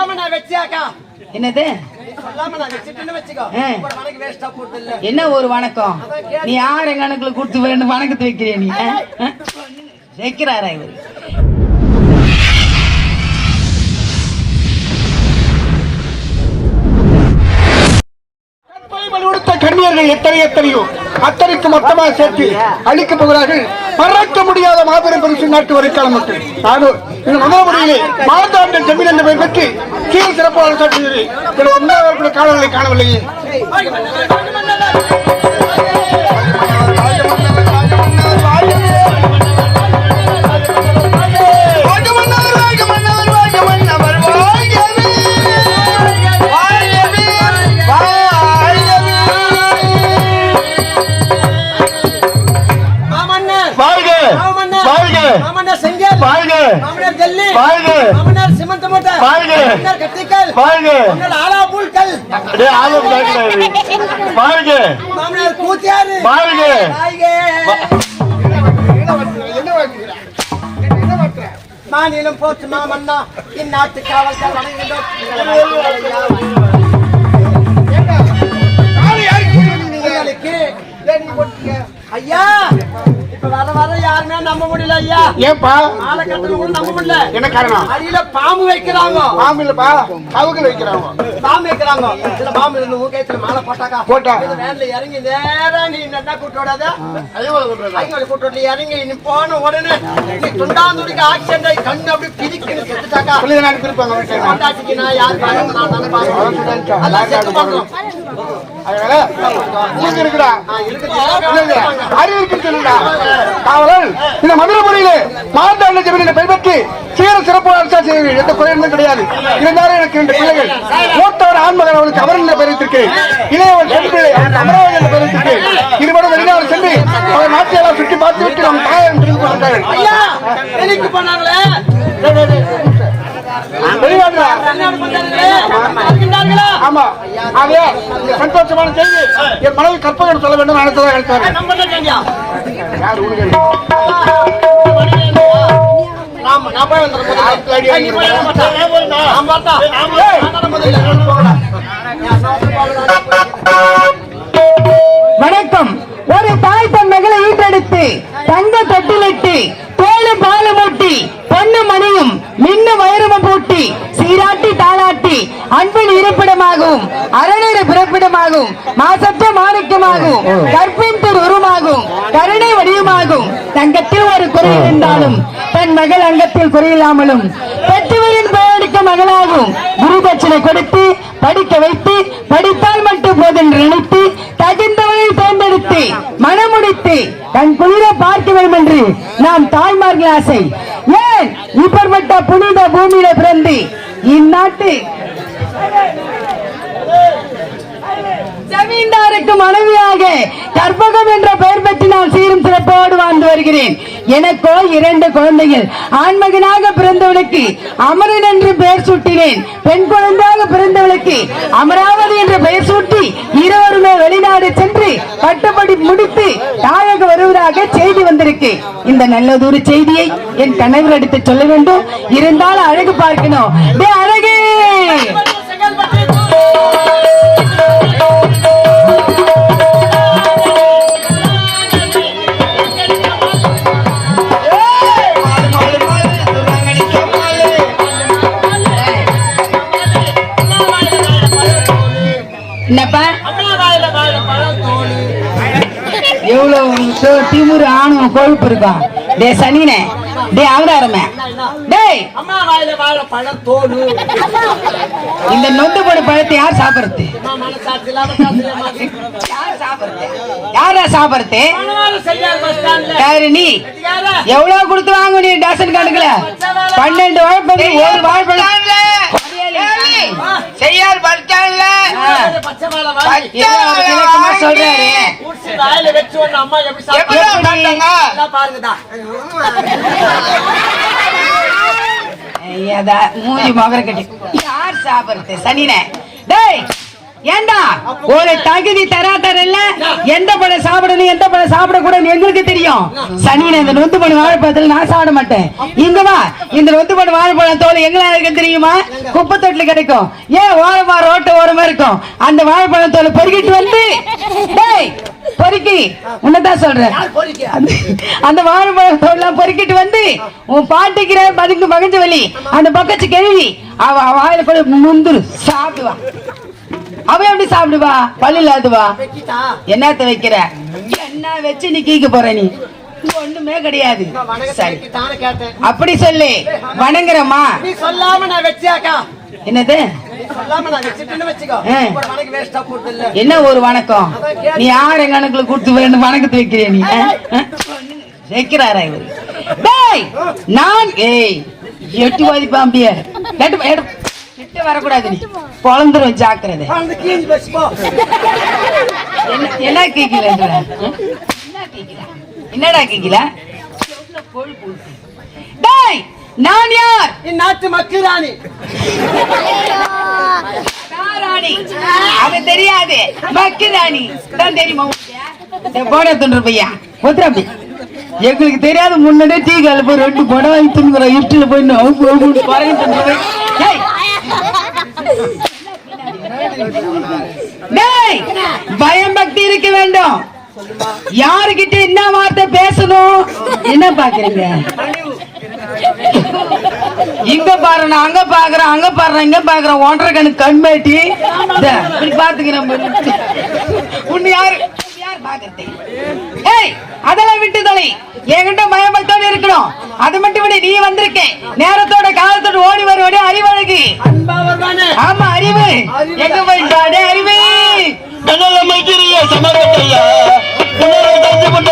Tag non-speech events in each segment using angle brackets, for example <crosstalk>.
சொல்லாம நான் வச்சியாக்கா? என்னது? என்ன ஒரு வணக்கம்? நீ யார கணக்குல கொடுத்து வேணும் வணக்கத்தை வைக்கிறிய நீ? வைக்கிறாரா இவர்? கொடுத்த எத்தனை எத்தனையோ அத்தனைக்கு மொத்தமாக சேர்த்து அழிக்கப் போகிறார்கள். மறக்க முடியாத மாபெரும் பரிசு நாட்டு வரைக்காலம் மக்கள் நானும் இந்த மதுரமுடியிலே மாதாண்டன் ஜமீன் என்ற பெயர் பெற்று கீழ் சிறப்பாக சாட்டுகிறது எனது காணவில்லையே. வாழ்க மாமன்னர் கூத்தியாரு. வாழ்க மாநிலம் போற்று மாமன்னா இந்நாட்டு காவல்கள் வணங்குகின்றோம் உங்களுக்கு ஐயா இப்ப வர வர யாருமே நம்ப முடியல ஐயா. ஏன்பா? ஆளை கட்டணம் கூட நம்ப முடியல. என்ன காரணம்? அடியில பாம்பு வைக்கிறாங்க. பாம்பு இல்லப்பா கவுக்கு வைக்கிறாங்க. பாம்பு வைக்கிறாங்க. சில பாம்பு இருந்து மூக்கையத்துல மாலை போட்டாக்கா? போட்டா. வேன்ல இறங்கி நேரா நீ என்ன கூட்டு விடாத ஐயோ சொல்றதா ஐங்கோட கூட்டு இறங்கி நீ போன உடனே நீ துண்டாந்துடிக்கு ஆக்சிடென்ட் ஆகி கண்ணு அப்படியே பிதிக்குன்னு செத்துட்டாக்கா. சொல்லி நான். கொண்டாட்டிக்கு நான் யார் பாருங்க நான் தானே பாருங்க அதான் செத்து பார்க்கணும். அதனால இருக்குடா. அறிவு இருக்குன்னு சொல்லுடா. காவலர் இந்த மதுரை முறையிலே மாதாண்ட ஜமீனை பெருமைக்கு சீர சிறப்பு அரசா செய்வீர்கள். எந்த குறையும் கிடையாது. இருந்தாலும் எனக்கு ரெண்டு பிள்ளைகள். மூத்தவர் ஆண்மகன் அவனுக்கு அவர் என்ற பெருத்திற்கு இளையவன் பெண் பிள்ளை அவனுக்கு அமராவதி என்ற பெருத்திற்கு இருவரும் வெளிநாடு சென்று அவர் நாட்டையெல்லாம் சுற்றி பார்த்து விட்டு நம் தாயம் தெரிந்து கொண்டார்கள் வெளிநாடு ஆமா. ஆகையா இந்த சந்தோஷமான செய்தி. என் மனைவி கற்பகன் சொல்ல வேண்டும் நினைத்ததாக நினைத்தார்கள் நம்ப மாட்டேங்க யார் உனக்கு நாம நான் போய் வந்துடுறேன் நீ போய் மாட்டா நான் பார்த்தா நான் முதல்ல போகலாம் வணக்கம். ஒரு தாய் தன் மகளை ஈட்டெடுத்து தங்க தொட்டிலிட்டு தோளு பாலு மூட்டி பொண்ணு மணியும் மின்னு வைரமும் பூட்டி சீராட்டி தாளாட்டி அன்பின் இருப்பிடமாகவும் அரணட பிறப்பிடமாகவும் மாசற்ற மாணிக்கமாகவும் கற்பின் திரு உருமாகும் கருணை வடிவமாகும் தங்கத்தில் ஒரு குறை இருந்தாலும் தன் மகள் அங்கத்தில் குறையில்லாமலும் பெற்றவரின் பெயரடிக்க மகளாகும். குரு தட்சிணை கொடுத்து படிக்க வைத்து படித்தால் மட்டும் போதென்று நினைத்து தகுந்தவரை தேர்ந்தெடுத்து மனமுடித்து தன் குளிர பார்க்க வேண்டும் என்று நாம் தாய்மார்கள் ஆசை. ஏன்? இப்படிப்பட்ட புனித பூமியில பிறந்து இந்நாட்டு ஜமீன்தாருக்கு மனைவியாக கற்பகம் என்ற பெயர் பற்றி நான் சீரும் சிறப்போடு வாழ்ந்து வருகிறேன். எனக்கோ இரண்டு குழந்தைகள். ஆண்மகனாக பிறந்தவளுக்கு அமரன் என்று பெயர் சூட்டினேன். பெண் குழந்தையாக பிறந்தவளுக்கு அமராவதி என்று பெயர் சூட்டி இருவருமே வெளிநாடு சென்று பட்டப்படி முடித்து தாயக வருவதாக செய்தி வந்திருக்கு. இந்த நல்லதொரு செய்தியை என் கணவர் எடுத்து சொல்ல வேண்டும். இருந்தாலும் அழகு பார்க்கணும். டேய் அழகே! என்னப்பா? எவ்வளவு திமுரு திமிரு கொழுப்பு இருக்கும் டே சனினே டே அவதாரமே. டேய். இந்த நொந்து பழத்தை யார் சாப்பிடுறது? யார் யாரா சாப்பிடுறது? யாரு நீ? எவ்வளவு கொடுத்து வாங்க நீ டசன் கணக்குல? பன்னெண்டு வாழைப்பழம் ஒரு வாழைப்பழம். செய்யார் விளக்கமா சொல்றாரு. மூஞ்சி மகர கட்டி. யார் சாப்பிடுறது? சனினே. டேய் ஏண்டா? ஒரு தகுதி தராதரல்ல எந்த பழம் சாப்பிடணும் எந்த பழம் சாப்பிடக்கூடாதுன்னு எங்களுக்கு தெரியும். சனியனை இந்த நொந்து பண்ணி வாழைப்பழத்துல நான் சாப்பிட மாட்டேன். இங்க வா. இந்த நொந்து பண்ணி வாழைப்பழம் தோல் எங்களா இருக்கு தெரியுமா? குப்பை தொட்டில கிடைக்கும். ஏன் ஓரமா ரோட்டு ஓரமா இருக்கும்? அந்த வாழைப்பழம் தோலை பொறுக்கிட்டு வந்து. டேய் பொறுக்கி. உன்னதான் சொல்றேன். அந்த- வாழைப்பழம் தோல்லாம் பொறுக்கிட்டு வந்து உன் பாட்டிக்கிற மதுக்கு மகஞ்ச வலி. அந்த பக்கத்து கேள்வி அவ வாயில கூட முந்துரு சாப்பிடுவா. அவ எப்படி சாப்பிடுவா? பல்லு இல்லாதவா என்னத்த வைக்கிற? என்ன வச்சு நீ கீக்க போற நீ? ஒண்ணுமே கிடையாது. சரி. அப்படி சொல்லு. வணங்குறம்மா. நீ சொல்லாம நான் என்னது? வச்சுக்கோ. இல்ல என்ன ஒரு வணக்கம்? நீ யார் கணக்குல கொடுத்து வேணும் வணக்கத்தை வைக்கிறிய நீ? வைக்கிறாரா இவரு? நான் ஏய் எட்டு வாதி பாம்பிய. எட்டு எட்டு கிட்ட வரக்கூடாது நீ. பொழந்துரும் ஜாக்கிரதை. என்ன என்ன கேக்கல என்ன கேக்கல? என்னடா கேக்கல? டேய் நான் யார்? இந்நாட்டு மக்கள் ராணி ராணி அது தெரியாது. மக்கு ராணி தான் தெரியுமா போட தொண்டு பையா. ஒத்துறாப்பி எங்களுக்கு தெரியாத முன்னாடியே டீ கால போய் ரெண்டு படம் வாங்கி துணுக்குறோம் இஷ்டில போய் துண்டு டேய் பயம் பக்தி இருக்க வேண்டும். யாருகிட்ட என்ன வார்த்தை பேசணும்? என்ன பாக்குறீங்க இங்க பாரு நான் அங்க பாக்குறேன் அங்க பாக்குறேன் இங்க பாக்குறேன் ஒன்றரை கணக்கு கண்மேட்டி. இப்படி பாத்துக்கிறேன் பாரு. யாரு யார் பாக்குறது ஏய் அதெல்லாம் விட்டு தொலை. என்கிட்ட பயபக்தோட இருக்கணும் அது மட்டும் விட நீ வந்திருக்க நேரத்தோட காலத்தோட ஓடி வருவடே அறிவழகு அன்பா வருவானே ஆமா அறிவு. எங்க போயிட்டாடே அறிவு. கண்ணலமைக்கிறிய சமரட்டையா புனரை தஞ்சப்பட்ட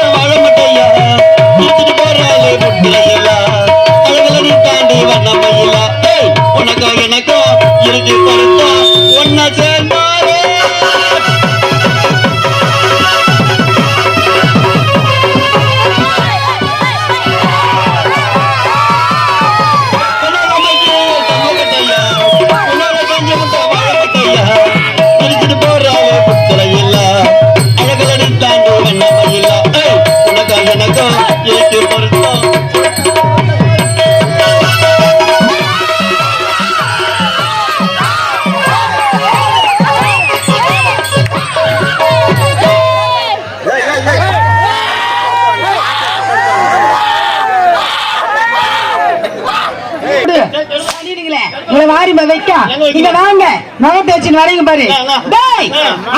எனக்கா இறுதி உங்களை வாரி ப- வைக்க. இங்க வாங்க. வச்சுன்னு வரீங்க பாரு. டேய்,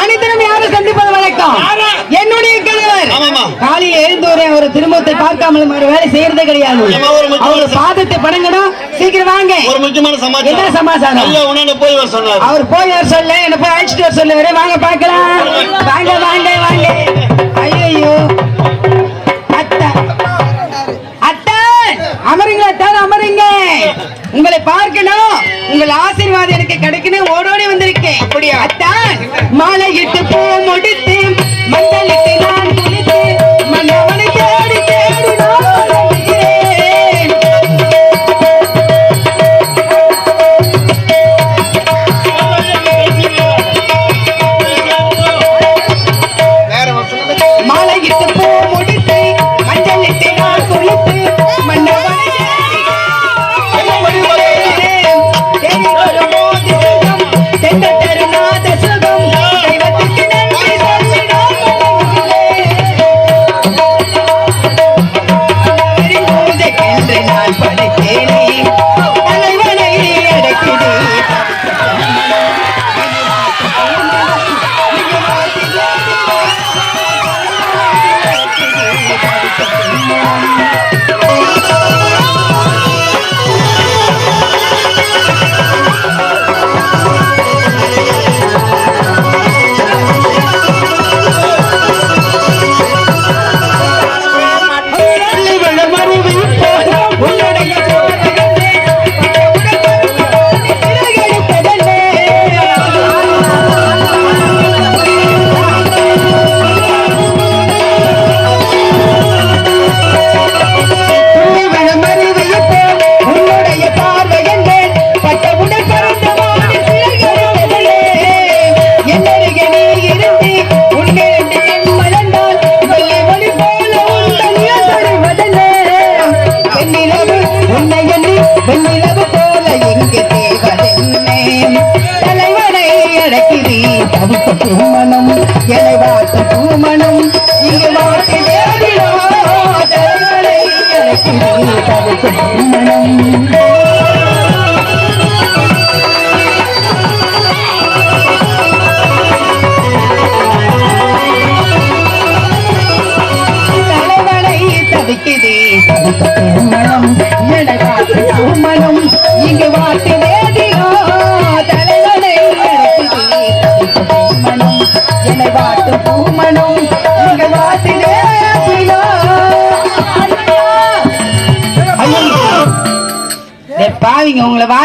அனைத்திலும் யாரும் சந்திப்பது வழக்கம் என்னுடைய கணவர். காலையில எழுந்து ஒரு ஒரு திருமணத்தை பார்க்காமல் ஒரு வேலை செய்யறதே கிடையாது. அவர் பாதத்தை பணங்கணும் சீக்கிரம் வாங்க. ஒரு முக்கியமான என்ன சமாச்சாரம்? சமாச்சாரம்? ஐயா உடனே போய் வர சொன்னார். அவர் போய் வர சொல்ல என்ன போய் அழைச்சிட்டு வர சொல்ல. வாங்க பார்க்கலாம். வாங்க வாங்க வாங்க. ஐயோ அத்தா. அத்தான் அமருங்க அத்தான் அமருங்க. உங்களை பார்க்கணும். உங்கள் ஆசீர்வாதம் எனக்கு கிடைக்கணும் ஓடோடி வந்திருக்கேன். அப்படியா? இட்டு பூ முடித்து மண்டலிட்டு நான்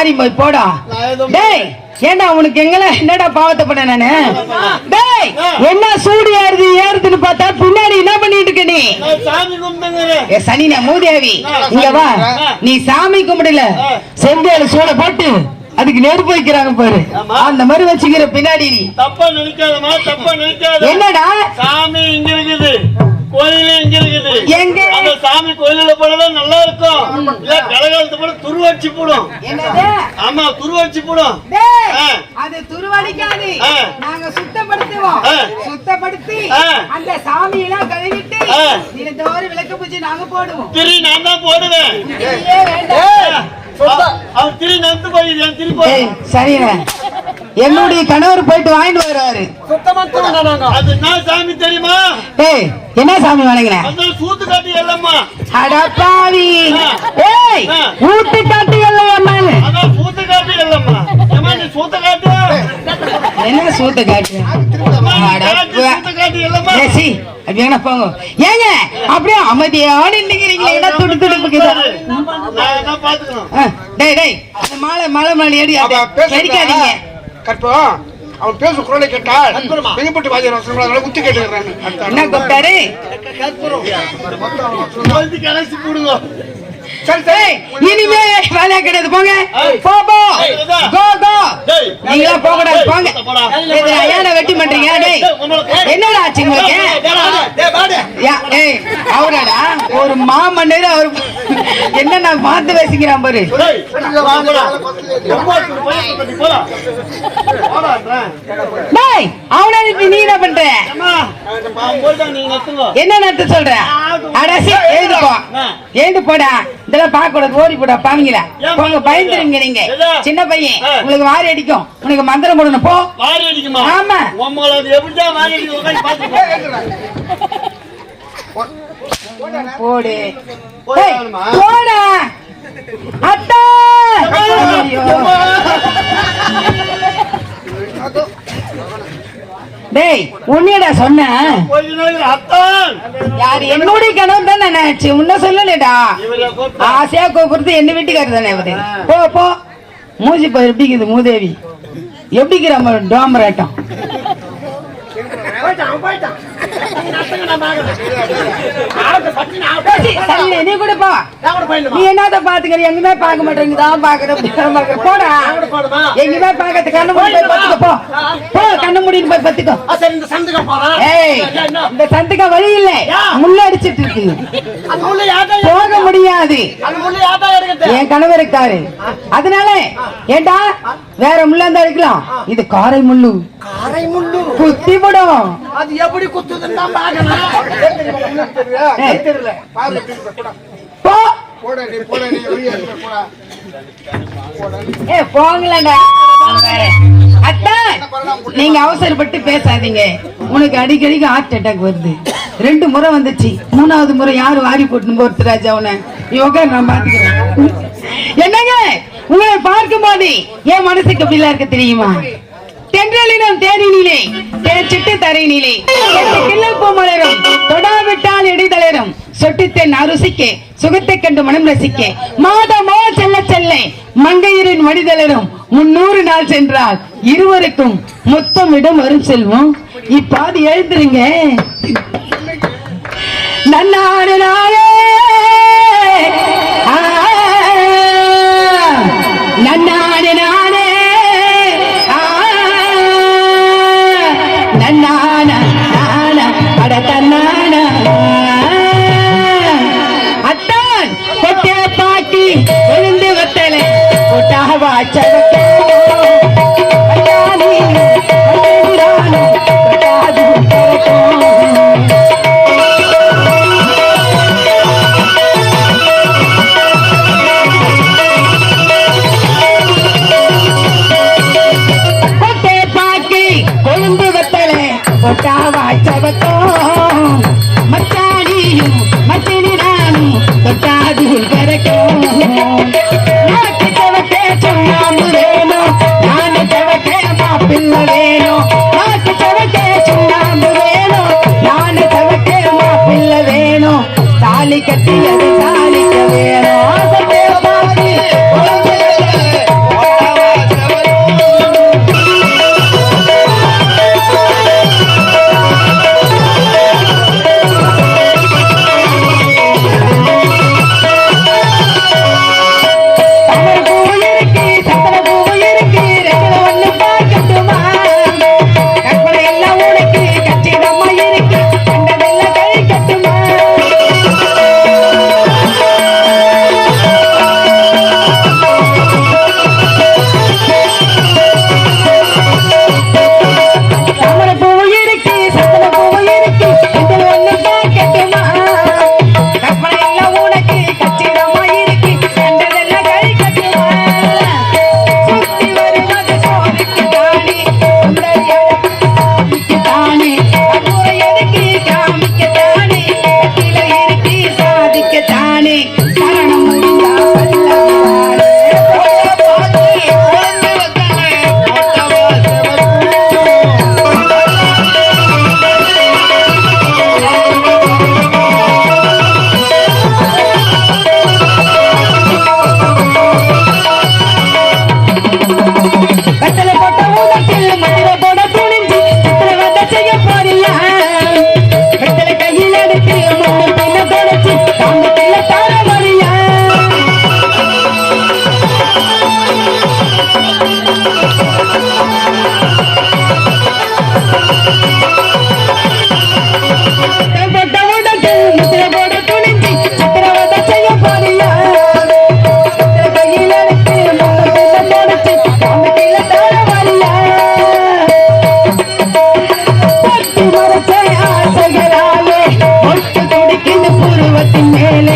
வாரி போய் போடா. டேய் ஏண்டா உனக்கு எங்கல என்னடா பாவத்தை பண்ண நானு? டேய் என்ன சூடு ஏறுது ஏறுதுன்னு பார்த்தா பின்னாடி என்ன பண்ணிட்டு இருக்க நீ? ஏ சனின மூதேவி. இங்க வா. நீ சாமி கும்பிடல. செந்தேல சூட போட்டு அதுக்கு நெருப்பு வைக்கிறாங்க பாரு. அந்த மாதிரி வச்சுக்கிற பின்னாடி நீ. தப்பா நினைக்காதமா தப்பா நினைக்காத. என்னடா? சாமி இங்க இருக்குது. கோயில் இருக்குது. எங்க? அந்த சாமி கோயில்ல போனதான் நல்லா இருக்கும் இல்ல கலகாலத்து போல துருவடிச்சு போடும். என்னது? ஆமா துருவடிச்சு போடும். அது துருவடிக்காது. ஆ. நாங்க சுத்தப்படுத்துவோம். ஆ. சுத்தப்படுத்தி ஆ. அந்த சாமியெல்லாம் கழுவிட்டு ஆ. தினத்தோறும் விளக்கு பூஜை நாங்க போடுவோம். திரி நான் தான் போடுவேன். திரி நந்து போயிடுது திரி போய் சரிண்ணே என்னுடைய கணவர் போயிட்டு வாங்கிட்டு வருவாரு. அது என்ன சாமி தெரியுமா? ஏய் என்ன சாமி வணங்கின? அந்த சூத்து காட்டி இல்லம்மா. அடப்பாவி ஏய். ஊட்டு அம்மானு அதான் சூத்து காட்டி நீ சூத்த காட்டு என்ன சூத்த காட்டு அம்மா, நீ காட்டு, அடப்பா. சூத்த காட்டி இல்லம்மா. ஏய், சீ, அப்படி போங்க. ஏங்க அப்படியே அமைதியான நிக்கிறீங்களே என்ன துடு துடுப்புக்குதா என்ன டேய் டேய் அந்த மாலை மலை மாலை ஏடி பேசுறா கற்பம் அவன் பேசும் குரலை கேட்டால் வெங்கப்பட்டு வாஜர் அதனால குத்தி கேட்டுக்கிறாங்க. என்ன கொளுத்தி கடைசி போடுங்க. சரி சரி. இனிமே வேலையா கிடையாது. போங்க. போ போ. கோ கோ. நீங்களா போக கூடாது. போங்க. ஐயான வெட்டி பண்றீங்க. டேய் என்னடா ஆச்சு உங்களுக்கு? அவராடா ஒரு மாமன்னர் அவர் <laughs> என்ன நான் பார்த்து பேசிக்கிறான் பாரு. டேய், அவனை நீ என்ன பண்ற. என்ன நடத்த சொல்ற? அடசி எழுந்து போ. எழுந்து போடா. இதெல்லாம் பார்க்க கூடாது ஓடி போடா பாவீங்களா? போங்க பயந்துருங்க நீங்க. சின்ன பையன் உங்களுக்கு வாரி அடிக்கும். உனக்கு மந்திரம் போடணும் போ. வாரி அடிக்குமா? ஆமா. அது எப்படிதான் வாரி அடிக்கும். போடு? போடா. அத்தா. டேய் உன்னையடா அத்தான். யாரு என்னுடைய கனவு தான் நினைச்சு உன்ன சொல்லலடா. ஆசையா கூப்பிடுறது என்ன வீட்டுக்காரர் தானே அவரு போ போ. பாரு எப்படி இருக்குது மூதேவி. எப்படிக்கிற டோம்பராட்டம் சரி, நீ கூட போ. நீ என்னத பாத்துக்கிற? எங்குமே பார்க்க மாட்டேங்க தான் பாக்குற பாக்குற போடா. எங்குமே பாக்கிறது கண்ணு மூடி பத்துக்க போ. போ கண்ணு மூடிட்டு போய் பத்துக்கோ. இந்த ஏய் இந்த சந்துக்க வழி இல்ல. முள்ள அடிச்சிட்டு இருக்கு. போக முடியாது. என் கணவர் இருக்காரு. அதனால ஏண்டா வேற முள்ள இருந்தா எடுக்கலாம். இது காரை முள்ளு. அரை முள்ளு? குத்தி விடும் அது எப்படி குத்துதுன்னு ஏய், தெரியல. ஏ போங்களேண்டா நீங்க அவசரப்பட்டு பேசாதீங்க. உனக்கு அடிக்கடிக்கு ஹார்ட் அட்டாக் வருது. ரெண்டு முறை வந்துச்சு. மூணாவது முறை யாரு வாரி போட்டு போறது ராஜா உன நீ உட்கார் நான் பாத்துக்கிறேன் என்னங்க? உங்களை பார்க்கும் போது என் மனசுக்கு அப்படிலாம் இருக்க தெரியுமா? தென்றலினம் தேனினிலே தேச்சிட்டு தரையினிலே. எட்டு கிள்ளல் பூ மலரும் தொடாவிட்டால் இடைதளரும் சொட்டுத்தென் அருசிக்க சுகத்தை கண்டு மனம் ரசிக்க. மாதமோ செல்ல செல்ல மங்கையரின் மடிதளரும் முன்னூறு நாள் சென்றால் இருவருக்கும் மொத்தம் இடம் வரும் செல்வம். இப்பாது எழுந்துருங்க. நன்னாடு நாளே. கொட்டாக கட்டியது பருவத்தின் மேலே